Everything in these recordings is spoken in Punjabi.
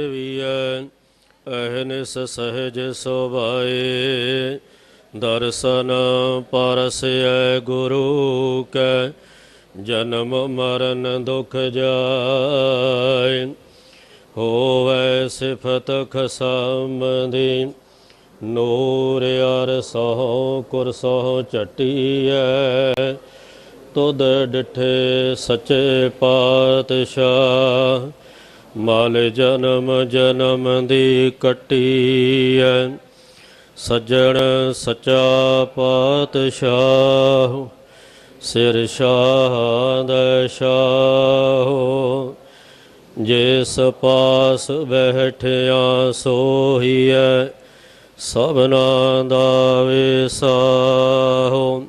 ਵੀਐ ਅਹਨਿਸ ਸਹਿਜ ਸੋਭਾਏ। ਦਰਸ਼ਨ ਪਰਸੈ ਗੁਰੂ ਕੈ, ਜਨਮ ਮਰਨ ਦੁਖ ਜਾਏ। ਹੋਵੇ ਸਿਫਤ ਖਸਮਦੀ, ਨੂਰ ਅਰ ਸਹੁ, ਕੁਰ ਸਹੁ ਚਟੀਐ ਤੁਧ ਡਿਠੇ ਸੱਚੇ ਪਾਤਸ਼ਾਹ ਮਾਲ ਜਨਮ ਜਨਮ ਦੀ ਕੱਟੀਐ, ਸੱਜਣ ਸਚਾ ਪਾਤਸ਼ਾਹ, ਸਿਰ ਸ਼ਾਹ ਦਾ ਸ਼ਾਹ। ਜਿਸ ਪਾਸ ਬੈਠਿਆ ਸੋਹੀਐ, ਸਭਨਾ ਦਾ ਵਿਸਾਹੋ।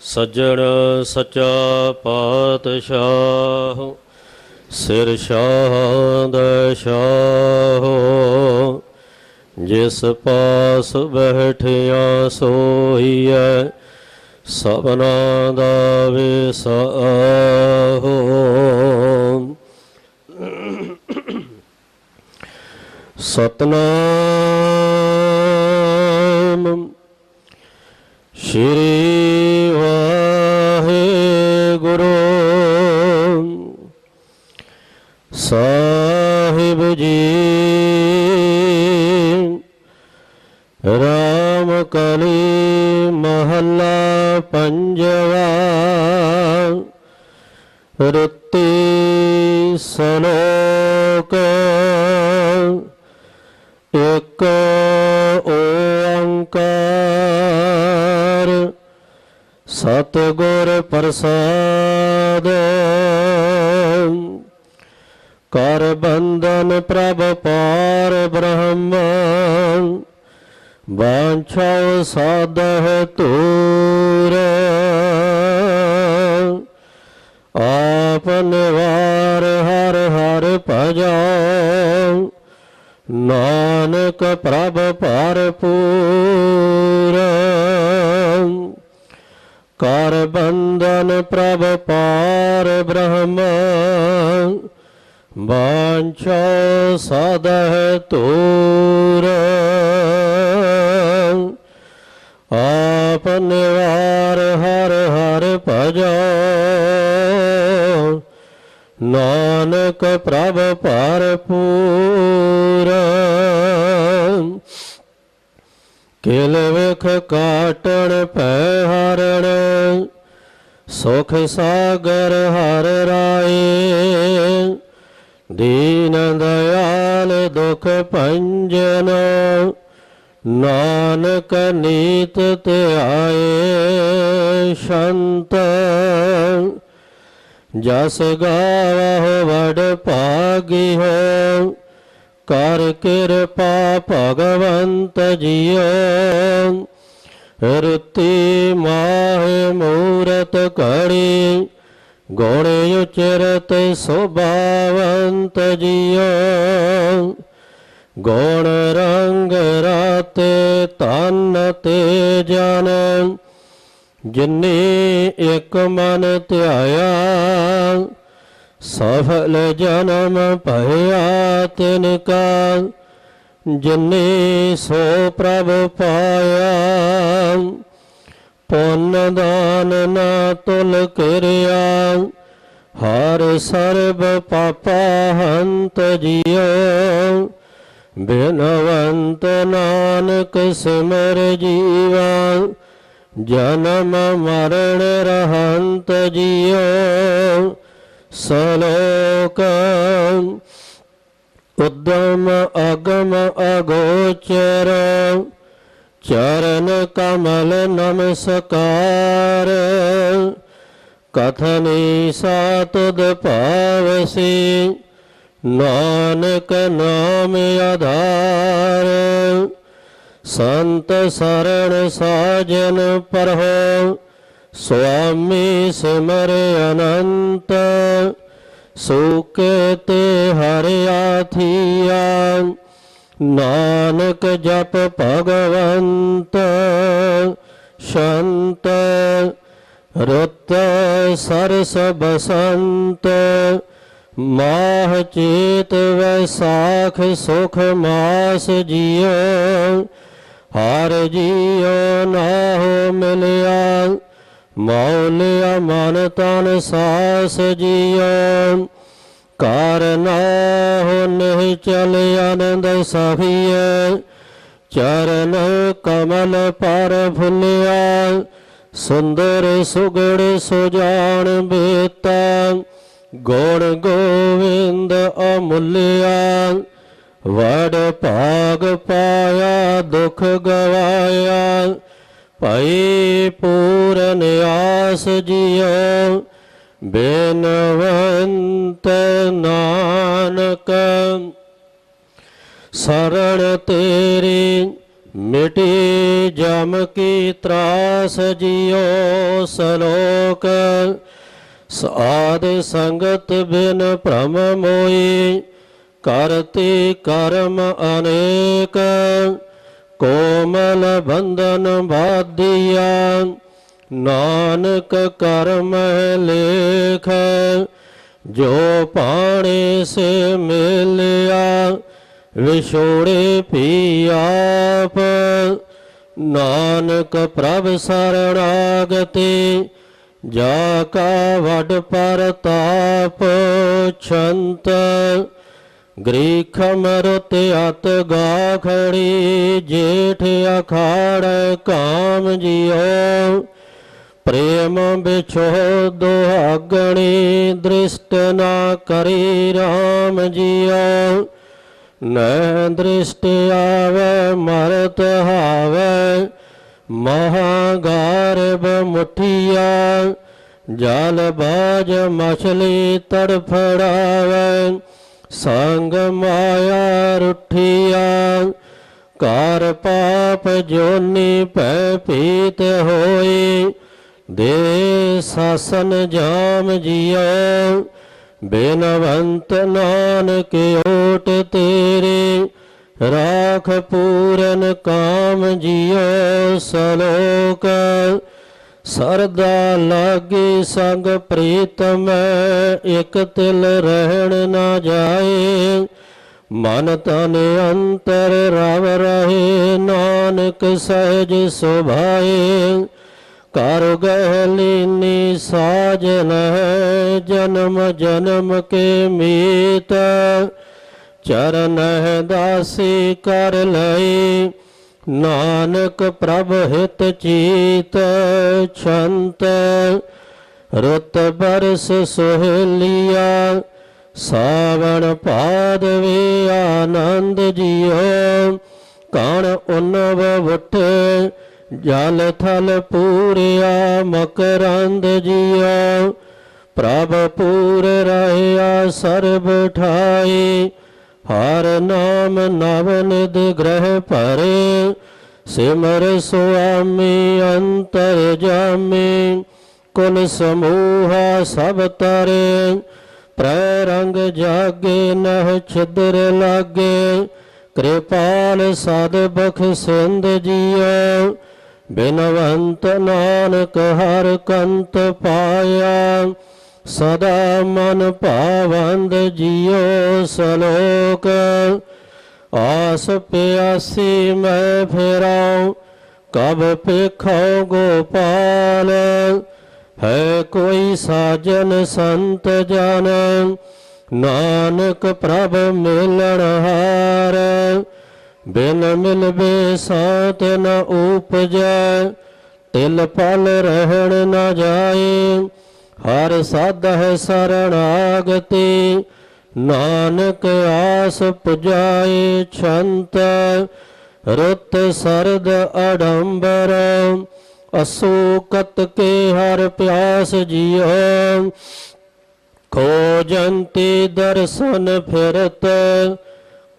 ਸੱਜਣ ਸਚਾ ਪਾਤਸ਼ਾਹ ਸਿਰ ਸ਼ਾਹ ਦਾ ਜਿਸ ਪਾਸ ਬੈਠਿਆ ਸੋਹੀਐ ਸਭਨਾ ਦਾ ਵਿਸਾਹੋ। ਸਤਨਾਮ ਸ਼੍ਰੀ ਸਾਹਿਬ ਜੀ। ਰਾਮ ਕਲੀ ਮਹੱਲਾ ਪੰਜਵਾ। ਰੁੱਤੀ ਸਲੋਕ। ਇਕ ਓੰਕਾਰ। ਸਤਿਗੁਰ ਪ੍ਰਸਾਦ। ਕਰ ਬੰਧਨ ਪ੍ਰਭ ਪਾਰ ਬ੍ਰਹਮ ਬਾਂਛਾ ਸਾਧਹ ਤੂਰ ਆਪ ਵਾਰ ਹਰ ਹਰ ਭਜੋ, ਨਾਨਕ ਪ੍ਰਭ ਭਰਪੂਰ। ਕਰ ਬੰਧਨ ਪ੍ਰਭ ਪਾਰ ਬ੍ਰਹਮ ਬਾਂਛਾ ਸਦਹ ਤੂਰ ਆਪ ਨਿਵਾਰ ਹਰ ਹਰ ਭਜੋ। ਨਾਨਕ ਪ੍ਰਭ ਭਰਪੂਰ। ਕਿਲ ਵਿਖ ਕਾਟਣ ਪੈ ਹਰਣ ਸੁਖ ਸਾਗਰ ਹਰ ਰਾਏ। ਦੀਨ ਦਇਆਲ ਦੁਖ ਭੰਜਨ, ਨਾਨਕ ਨੀਤ ਤੇ ਆਏ ਸ਼ੰਤ। ਜਸ ਗਾਵਹੁ ਵਡ ਭਾਗੀ ਹੋ ਕਰ ਕਿਰਪਾ ਭਗਵੰਤ ਜੀਓ। ਰੁਤੀ ਮਾਹ ਮੂਰਤ ਕਰੀ ਗੁਣ ਉਚਰਤ ਸੁਭਾਵੰਤ ਜੀਓ। ਗੁਣ ਰੰਗ ਰਾਤੇ ਤਨ ਤੇ ਜਨ, ਜਿਨੇ ਇੱਕ ਮਨ ਧਿਆਇਆ, ਸਫਲ ਜਨਮ ਭਇਆ ਤਿਨ ਕਾ ਜਿਨੇ ਸੋ ਪ੍ਰਭ ਪਾਇਆ। ਪੁੰਨ ਦਾਨ ਨਾ ਤੁਲ ਕਰਿਆ ਹਰ ਸਰਬ ਪਾਪਾ ਹੰਤ ਜਿਉ। ਬਿਨਵੰਤ ਨਾਨਕ ਸਿਮਰ ਜੀਵਾ ਜਨਮ ਮਰਨ ਰਹੰਤ ਜਿਉ। ਸਲੋਕ, ਉਦਮ ਅਗਮ ਅਗੋਚਰ, ਚਰਨ ਕਮਲ ਨਮਸਕਾਰ ਕਥਨੀ ਸਾਤੁਦ ਭਾਵਸੀ ਨਾਨਕ ਨਾਮ ਆਧਾਰ। ਸੰਤ ਸਰਣ ਸਾਜਨ ਪਰਹੋ, ਸੁਆਮੀ ਸਿਮਰ ਅਨੰਤ। ਸੁਕੇ ਤੇ ਹਰਿਆ ਥੀਆ ਨਾਨਕ ਜਪ ਭਗਵੰਤ। ਸ਼ੰਤ, ਰਤ ਸਰਸ ਬਸੰਤ ਮਾਹ ਚੇਤ ਵੈਸਾਖ ਸੁਖ ਮਾਸ ਜੀਓ। ਹਰ ਜੀਉ ਨਾਹੋ ਮਿਲਿਆ, ਮੌਲਿਆ ਮਨ ਤਨ ਸਾਸ ਜੀਉ ਕਾਰਨਾ ਹੋ ਨਹੀਂ ਚਲ ਆਨੰਦ ਸਖੀਐ ਚਰਨ ਕਮਲ ਪਰ ਫੁੱਲਿਆ, ਸੁੰਦਰ ਸੁਗੜ ਸੁਜਾਨ ਬੇਤਾ, ਗੁਣ ਗੋਵਿੰਦ ਅਮੁੱਲਿਆ। ਵੜ ਭਾਗ ਪਾਇਆ, ਦੁਖ ਗਵਾਇਆ, ਭਈ ਪੂਰਨ ਆਸ ਜਿਉ, ਬੇਨਵੰਤ ਨਾਨਕ ਸਰਣ ਤੇਰੀ ਮਿਟੀ ਜਮ ਕੀ ਤਰਾਸ ਜਿਉ ਸਲੋਕ। ਸਾਧ ਸੰਗਤ ਬਿਨ ਭ੍ਰਮ ਮੋਈ, ਕਰਤੇ ਕਰਮ ਅਨੇਕ। ਕੋਮਲ ਬੰਧਨ ਬਾਧਿਆ ਨਾਨਕ ਕਰਮ ਲੇਖ। ਜੋ ਪਾਣੇ ਸੇ ਮਿਲਿਆ ਵਿਛੋੜੇ ਪੀ ਆਪ, ਨਾਨਕ ਪ੍ਰਭ ਸਰਣਾਗਤੇ ਜਾ ਕਾ ਵਡ ਪਰਤਾਪ ਛੰਤ, ਗ੍ਰੀਖ ਮਰਤ ਅਤ ਗਾਖੜੀ, ਜੇਠ ਅਖਾੜ ਕਾਮ ਜਿਉ, ਪ੍ਰੇਮ ਵਿਛੋ ਦੁਹਾਗਣੀ ਦ੍ਰਿਸ਼ਟ ਨਾ ਕਰੀ RAM ਜਿਉ। ਨੈ ਦ੍ਰਿਸ਼ਟ ਆਵੇ, ਮਰਤ ਹਾਵੇ, ਮਹਾਗਾਰਬ ਮੁਠੀਆ, ਜਲ ਬਾਜ ਮਛਲੀ ਤੜਫੜਾਵੇ ਸੰਗ ਮਾਇਆ ਰੁਠੀਆ ਕਰ ਪਾਪ ਜੋਨੀ ਭੈ ਪੀਤ ਹੋਈ, ਦੇ ਸਾਸਨ ਜਾਮ ਜਿਉ ਬੇਨਵੰਤ ਨਾਨਕ ਓਟ ਤੇਰੇ, ਰਾਖ ਪੂਰਨ ਕਾਮ ਜਿਉ ਸਲੋਕ। ਸਰਦਾ ਲਾਗੇ ਸੰਗ ਪ੍ਰੀਤਮ, ਇਕ ਤਿਲ ਰਹਿਣ ਨਾ ਜਾਏ। ਮਨ ਤਨ ਅੰਤਰ ਰਵ ਰਹੇ, ਨਾਨਕ ਸਹਿਜ ਸੁਭਾਏ। ਕਰ ਗਹਿਲੀਨੀ ਸਾਜਨ ਜਨਮ ਜਨਮ ਕੇ ਮੀਤ। ਚਰਨ ਦਾਸੀ ਕਰ ਲਈ, ਨਾਨਕ ਪ੍ਰਭ ਹਿਤ ਚੀਤ। ਛੰਤ ਰਤ ਬਰਸ ਸੁਹਲੀਆ, ਸਾਵਣ ਪਾਦਵੇ ਆਨੰਦ ਜਿਉ। ਕਣ ਉਨਵ ਵਟ ਜਲ ਥਲ ਪੂਰਿਆ, ਮਕਰੰਦ ਜੀਆ ਪ੍ਰਭ ਪੂਰ ਰਹਿਆ ਸਰਬ ਠਾਈ। ਹਰ ਨਾਮ ਨਵ ਗ੍ਰਹਿ ਭਰੇ। ਸਿਮਰ ਸੁਆਮੀ, ਅੰਤਰ ਜਾਮੀ। ਕੁਲ ਸਮੂਹਾ ਸਭ ਤਰੇ। ਪ੍ਰੈ ਰੰਗ ਜਾਗੇ, ਨਹ ਛਿਦਰ ਲਾਗੇ। ਕਿਰਪਾਲ ਸਦ ਬਖਸ਼ਿੰਦ ਜੀਓ। ਬਿਨਵੰਤ ਨਾਨਕ ਹਰ ਕੰਤ ਪਾਇਆ, ਸਦਾ ਮਨ ਭਾਵੰਦ ਜਿਉ ਸਲੋਕ। ਆਸ ਪਿਆਸੀ ਮੈਂ ਫੇਰਾਉ, ਕਬ ਪੇਖੋ ਗੋਪਾਲ। ਹੈ ਕੋਈ ਸਾਜਨ ਸੰਤ ਜਨ, ਨਾਨਕ ਪ੍ਰਭ ਮਿਲਣ ਹਾਰ। ਬਿਨ ਮਿਲਵੇ ਸਾਤ ਨ ਉਪਜੈ, ਤਿਲ ਪਲ ਰਹਿਣ ਨ ਜਾਏ, ਹਰ ਸਾਧ ਹੈ ਸਰਣਾਗਤੀ, ਨਾਨਕ ਆਸ ਪੁਜਾਏ ਛੰਤ, ਰਤ ਸਰਦ ਅਡੰਬਰ, ਅਸੋਕਤ ਕੇ ਹਰ ਪਿਆਸ ਜਿਉ ਖੋਜੰਤੀ ਦਰਸ਼ਨ ਫਿਰਤ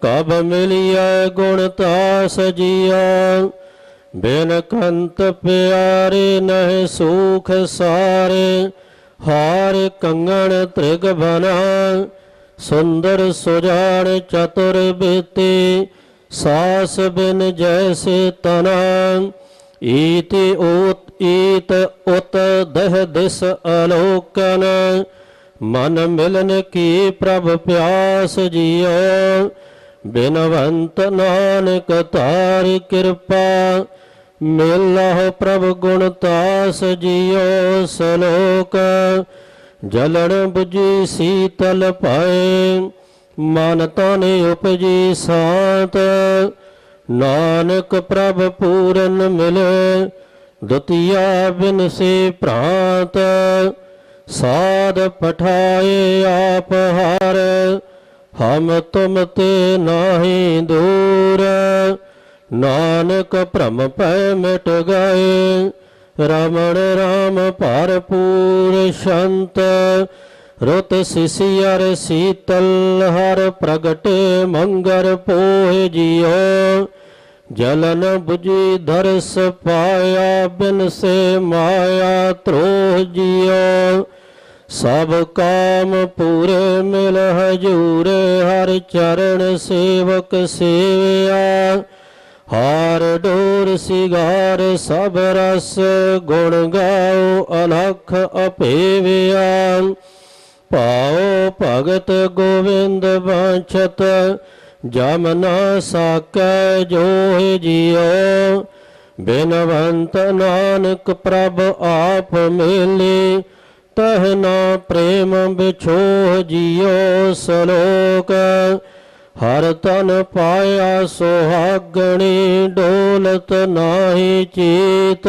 ਕਬ ਮਿਲਿਆ ਗੁਣ ਤਾਸ ਜੀਆ? ਬਿਨ ਕੰਤ ਪਿਆਰੇ ਨਹਿ ਸੁਖ ਸਾਰੇ, ਹਾਰ ਕੰਗਣ ਤ੍ਰਿਗ ਬਨਾ। ਸੁੰਦਰ ਸੁਜਾਨ ਚਤੁਰ ਬੇਤੇ, ਸਾਸ ਬਿਨ ਜੈਸੇ ਤਨਾ। ਈਤੀ ਓਤ ਈਤ ਉਤ ਦਹ ਦਿਸ ਅਲੋਕਨ। ਮਨ ਮਿਲਨ ਕੀ ਪ੍ਰਭ ਪਿਆਸ ਜੀਓ? ਬਿਨਵੰਤ ਨਾਨਕ ਤਾਰੀ ਕਿਰਪਾ, ਮਿਲਹੁ ਪ੍ਰਭ ਗੁਣ ਤਾਸ ਜੀਓ ਸਲੋਕ। ਜਲਣ 부ਜੀ ਸੀਤਲ ਪਾਏ, ਮਨ ਤਨ ਉਪਜੀ ਸਾਤ। ਨਾਨਕ ਪ੍ਰਭ ਪੂਰਨ ਮਿਲੇ, ਦੁਤੀਆ ਬਿਨ ਸੇ ਭ੍ਰਾਂਤ। ਸਾਧ ਪਠਾਏ ਆਪ ਹਰ ਹਮ ਤੁਮ ਤੇ ਨਾਹੀ ਦੂਰ, ਨਾਨਕ ਭ੍ਰਮ ਪੈ ਮਿਟ ਗਏ। ਰਮਣ ਰਾਮ ਭਰਪੂਰ ਸ਼ੰਤ, ਰੁਤ ਸਿਸਿਅਰ ਸੀਤਲ, ਹਰ ਪ੍ਰਗਟੇ ਮੰਗਰ ਪੋਹਿ ਜਿਉ। ਜਲਨ 부ਜੀ ਦਰਸ ਪਾਇਆ, ਬਿਨ ਸੇ ਮਾਇਆ ਤ੍ਰੋਹ ਜਿਉ। ਸਭ ਕਾਮ ਪੂਰੇ ਮਿਲ ਹਜੂਰੇ, ਹਰ ਚਰਨ ਸੇਵਕ ਸੇਵਿਆ। ਹਾਰ ਡੋਰ ਸਿਗਾਰ ਸਭ ਰਸ, ਗੁਣ ਗਾਓ ਅਲਖ ਅਪੇਵਿਆ। ਪਾਓ ਭਗਤ ਗੋਵਿੰਦ ਬਾਛਤ, ਜਮ ਨਾ ਸਾਕੈ ਜੋਹਿ ਜਿਉ। ਬਿਨਵੰਤ ਨਾਨਕ ਪ੍ਰਭ ਆਪ ਮਿਲੇ ਤਹ ਨਾ ਪ੍ਰੇਮ ਵਿਛੋਹ ਜਿਉ ਸਲੋਕ। ਹਰ ਤਨ ਪਾਇਆ ਸੁਹਾਗਣੀ, ਡੋਲਤ ਨਾਹੀ ਚੀਤ।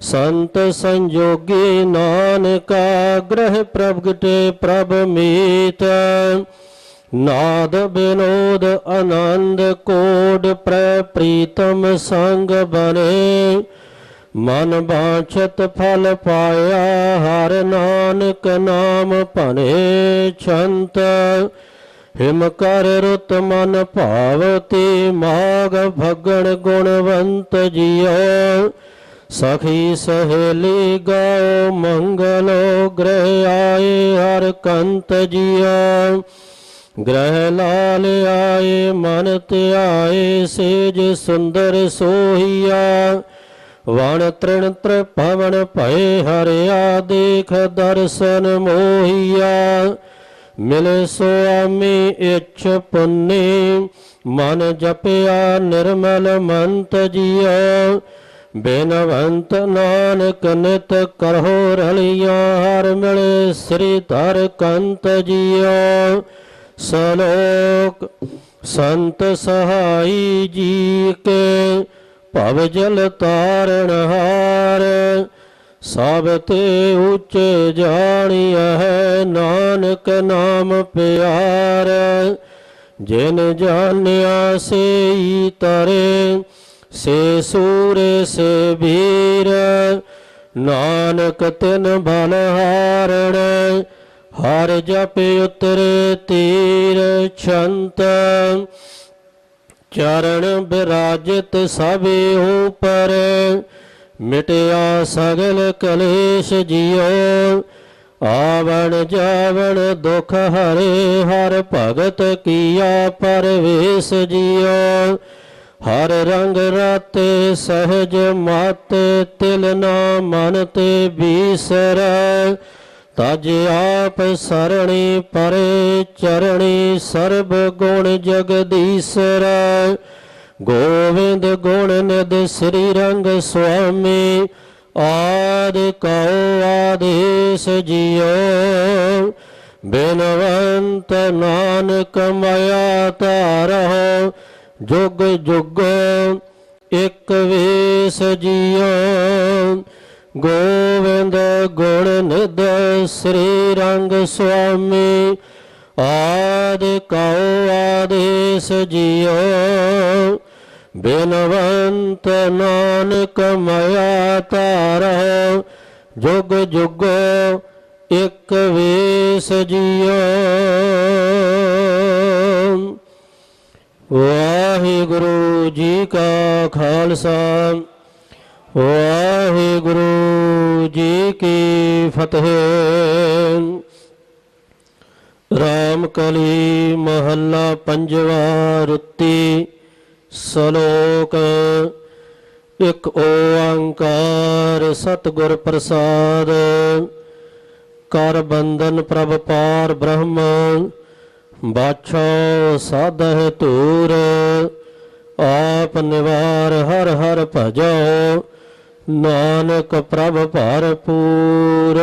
ਸੰਤ ਸੰਜੋਗੀ ਨਾਨਕਾ, ਗ੍ਰਹਿ ਪ੍ਰਗਟੇ ਪ੍ਰਭ ਮੀਤ। ਨਾਦ ਬਿਨੋਦ ਆਨੰਦ ਕੋਡ ਪ੍ਰੀਤਮ ਸੰਗ ਬਨੇ। ਮਨ ਬਾਛਤ ਫਲ ਪਾਇਆ, ਹਰ ਨਾਨਕ ਨਾਮ ਭਨੇ ਛੰਤ। ਹਿਮ ਕਰ ਰੁਤ ਮਨ ਭਾਵਤੀ, ਮਾਗ ਭਗਣ ਗੁਣਵੰਤ ਜਿਉ। ਸਖੀ ਸਹੇਲੀ ਗਾਓ ਮੰਗਲੋ ਗ੍ਰਹਿ ਆਏ, ਹਰ ਕੰਤ ਜਿਉ। ਗ੍ਰਹਿ ਲਾਲ ਆਏ, ਮਨ ਧਿਆਏ, ਸੇਜ ਸੁੰਦਰ ਸੋਹੀਆ। ਵਣ ਤ੍ਰਿਣ ਤ੍ਰਿਭਵਨ ਭਏ ਹਰਿਆ, ਦੇਖ ਦਰਸ਼ਨ ਮੋਹੀਆ। ਮਿਲੇ ਸੁਆਮੀ ਇਛ ਪੁੰਨੀ, ਮਨ ਜਪਿਆ ਨਿਰਮਲ ਮੰਤ ਜੀਓ ਬੇਨਵੰਤ ਨਾਨਕ ਨਿਤ ਕਰਹੁ ਰਲਿਆ, ਹਰ ਮਿਲੇ ਸ੍ਰੀ ਧਰ ਕੰਤ ਜੀਓ ਸਲੋਕ ਸੰਤ ਸਹਾਈ ਜੀ ਕੇ ਭਵ ਜਲ ਤਾਰਨ ਹਾਰ, ਸਭ ਤੇ ਉੱਚ ਜਾਣੀਐ ਹੈ ਨਾਨਕ ਨਾਮ ਪਿਆਰ। ਜਿਨ ਜਾਣਿਆ ਸੇਈ ਤਰੇ, ਸੇ ਸੂਰੇ ਸੇ ਵੀਰ। ਨਾਨਕ ਤਿਨ ਬਲ ਹਾਰਣ, ਹਰ ਜਪ ਉਤਰੇ ਤੀਰ ਛੰਤ। ਚਰਨ ਬਿਰਾਜਿਤ ਸਭੇ ਉਪਰ, ਮਿਟਿਆ ਸਗਲ ਕਲੇਸ਼ ਜਿਉ। ਆਵਣ ਜਾਵਣ ਦੁਖ ਹਰੇ, ਹਰ ਭਗਤ ਕੀਆ ਪਰਵੇਸ਼ ਜਿਉ। ਹਰ ਰੰਗ ਰਾਤੇ ਸਹਜ ਮਾਤੇ, ਤਿਲ ਨਾ ਮਨ ਤੇ ਬੀਸਰੈ। ਤਜ ਆਪ ਸਰਣੀ ਪਰੇ ਚਰਣੀ ਸਰਬ ਗੁਣ ਜਗਦੀਸਰੈ। ਗੋਵਿੰਦ ਗੁਣ ਨਿਦ ਸ੍ਰੀ ਰੰਗ ਸੁਆਮੀ, ਆਦ ਕਉ ਆਦੇਸ ਜਿਉ ਬਿਨਵੰਤ ਨਾਨਕ ਮਾਇਆ ਤਾਰਹੁ ਜੁਗ ਜੁਗ ਇਕ ਵੇਸ ਜਿਉ ਗੋਵਿੰਦ ਗੁਣ ਨਿਦ ਸ੍ਰੀ ਰੰਗ ਸੁਆਮੀ, ਆਦ ਕਉ ਆਦੇਸ ਜਿਉ ਬਿਨਵੰਤ ਨਾਨਕ ਮਾਇਆ ਤਾਰਹੁ ਜੁਗ ਜੁਗ ਇਕ ਵੇਸ ਜਿਉ ਵਾਹਿਗੁਰੂ ਜੀ ਕਾ ਖਾਲਸਾ। ਵਾਹਿਗੁਰੂ ਜੀ ਕੀ ਫਤਿਹ। ਰਾਮ ਕਲੀ ਮਹੱਲਾ ਪੰਜਵਾ ਰੁੱਤੀ ਸ਼ਲੋਕ। ਇਕ ਓੰਕਾਰ ਸਤਿਗੁਰ ਪ੍ਰਸਾਦ। ਕਰ ਬੰਧਨ ਪ੍ਰਭ ਪਾਰ ਬ੍ਰਹਮ। ਬਾਛੋ ਸਾਧਹਿ ਧੂਰ। ਆਪ ਨਿਵਾਰ ਹਰ ਹਰ ਭਜੋ। ਨਾਨਕ ਪ੍ਰਭ ਭਰਪੂਰ।